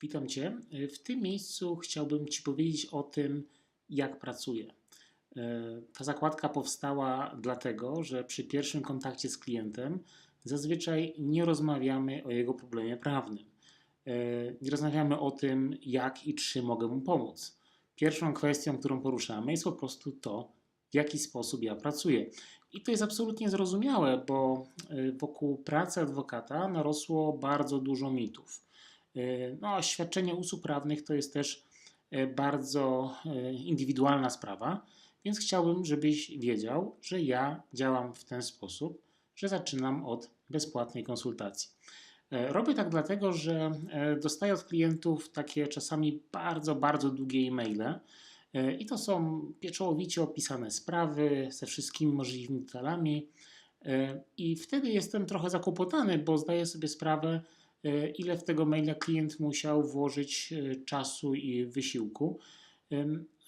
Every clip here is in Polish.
Witam Cię. W tym miejscu chciałbym Ci powiedzieć o tym, jak pracuję. E, Ta zakładka powstała dlatego, że przy pierwszym kontakcie z klientem zazwyczaj nie rozmawiamy o jego problemie prawnym. E, Nie rozmawiamy o tym, jak i czy mogę mu pomóc. Pierwszą kwestią, którą poruszamy, jest po prostu to, w jaki sposób ja pracuję. I to jest absolutnie zrozumiałe, bo wokół pracy adwokata narosło bardzo dużo mitów. E, No, świadczenie usług prawnych to jest też e, bardzo e, indywidualna sprawa, więc chciałbym, żebyś wiedział, że ja działam w ten sposób, że zaczynam od bezpłatnej konsultacji. Robię tak dlatego, że dostaję od klientów takie czasami bardzo, bardzo długie e-maile. I to są pieczołowicie opisane sprawy ze wszystkimi możliwymi detalami. I wtedy jestem trochę zakłopotany, bo zdaję sobie sprawę, ile w tego maila klient musiał włożyć e, czasu i wysiłku.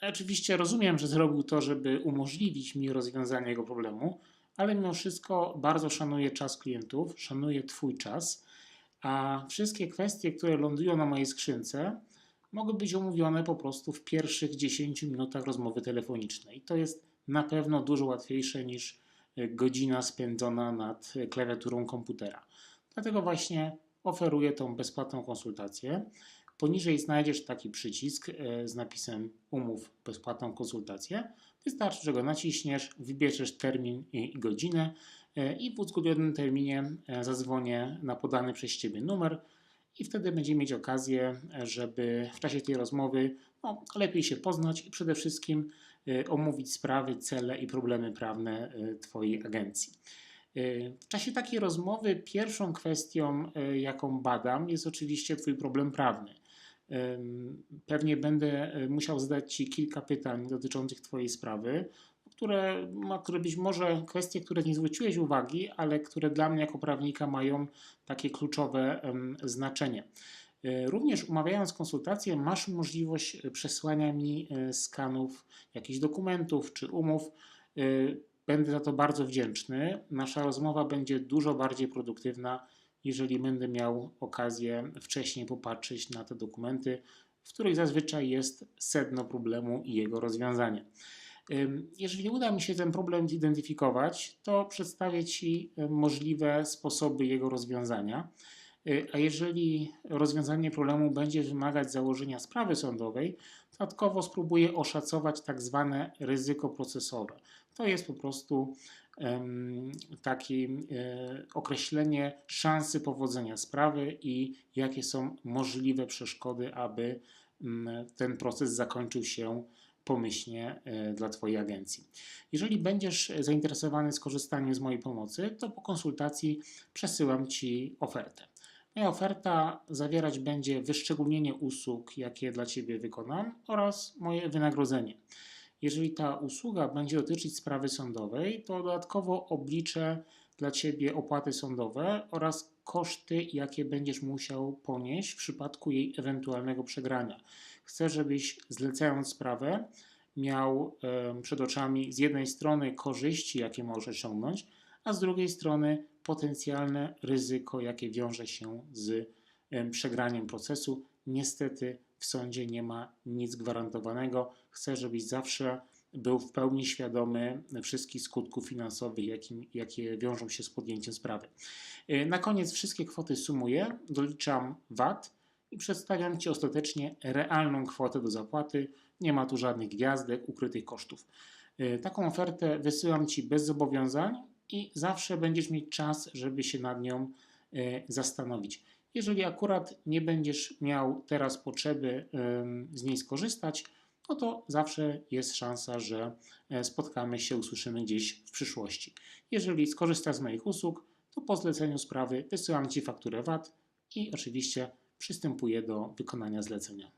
Oczywiście rozumiem, że zrobił to, żeby umożliwić mi rozwiązanie jego problemu, ale mimo wszystko bardzo szanuję czas klientów, szanuję Twój czas, a wszystkie kwestie, które lądują na mojej skrzynce, mogą być omówione po prostu w pierwszych 10 minutach rozmowy telefonicznej. To jest na pewno dużo łatwiejsze niż e, godzina spędzona nad e, klawiaturą komputera. Dlatego właśnie oferuję tą bezpłatną konsultację. Poniżej znajdziesz taki przycisk e, z napisem Umów bezpłatną konsultację. Wystarczy, że go naciśniesz, wybierzesz termin i godzinę e, i w uzgodnionym terminie e, zadzwonię na podany przez Ciebie numer i wtedy będziemy mieć okazję, żeby w czasie tej rozmowy no, lepiej się poznać i przede wszystkim omówić sprawy, cele i problemy prawne Twojej agencji. E, W czasie takiej rozmowy pierwszą kwestią, e, jaką badam, jest oczywiście Twój problem prawny. Pewnie będę e, musiał zadać Ci kilka pytań dotyczących Twojej sprawy, które, które być może kwestie, które nie zwróciłeś uwagi, ale które dla mnie jako prawnika mają takie kluczowe znaczenie. Również umawiając konsultację, masz możliwość przesłania mi skanów jakichś dokumentów czy umów. Będę za to bardzo wdzięczny. Nasza rozmowa będzie dużo bardziej produktywna, jeżeli będę miał okazję wcześniej popatrzeć na te dokumenty, w których zazwyczaj jest sedno problemu i jego rozwiązanie. Jeżeli uda mi się ten problem zidentyfikować, to przedstawię Ci możliwe sposoby jego rozwiązania. Y, A jeżeli rozwiązanie problemu będzie wymagać założenia sprawy sądowej, dodatkowo spróbuję oszacować tak zwane ryzyko procesowe. To jest po prostu em, takie e, określenie szansy powodzenia sprawy i jakie są możliwe przeszkody, aby mm, ten proces zakończył się pomyślnie e, dla Twojej agencji. Jeżeli będziesz zainteresowany skorzystaniem z mojej pomocy, to po konsultacji przesyłam Ci ofertę. Moja oferta zawierać będzie wyszczególnienie usług, jakie dla Ciebie wykonam oraz moje wynagrodzenie. Jeżeli ta usługa będzie dotyczyć sprawy sądowej, to dodatkowo obliczę dla Ciebie opłaty sądowe oraz koszty, jakie będziesz musiał ponieść w przypadku jej ewentualnego przegrania. Chcę, żebyś zlecając sprawę miał przed oczami z jednej strony korzyści, jakie możesz osiągnąć, a z drugiej strony potencjalne ryzyko, jakie wiąże się z em, przegraniem procesu. Niestety w sądzie nie ma nic gwarantowanego. Chcę, żebyś zawsze był w pełni świadomy wszystkich skutków finansowych, jakim, jakie wiążą się z podjęciem sprawy. E, Na koniec wszystkie kwoty sumuję, doliczam VAT i przedstawiam Ci ostatecznie realną kwotę do zapłaty. Nie ma tu żadnych gwiazdek, ukrytych kosztów. E, Taką ofertę wysyłam Ci bez zobowiązań i zawsze będziesz mieć czas, żeby się nad nią e, zastanowić. Jeżeli akurat nie będziesz miał teraz potrzeby z niej skorzystać, no to zawsze jest szansa, że e, spotkamy się, usłyszymy gdzieś w przyszłości. Jeżeli skorzystasz z moich usług, to po zleceniu sprawy wysyłam Ci fakturę VAT i oczywiście przystępuję do wykonania zlecenia.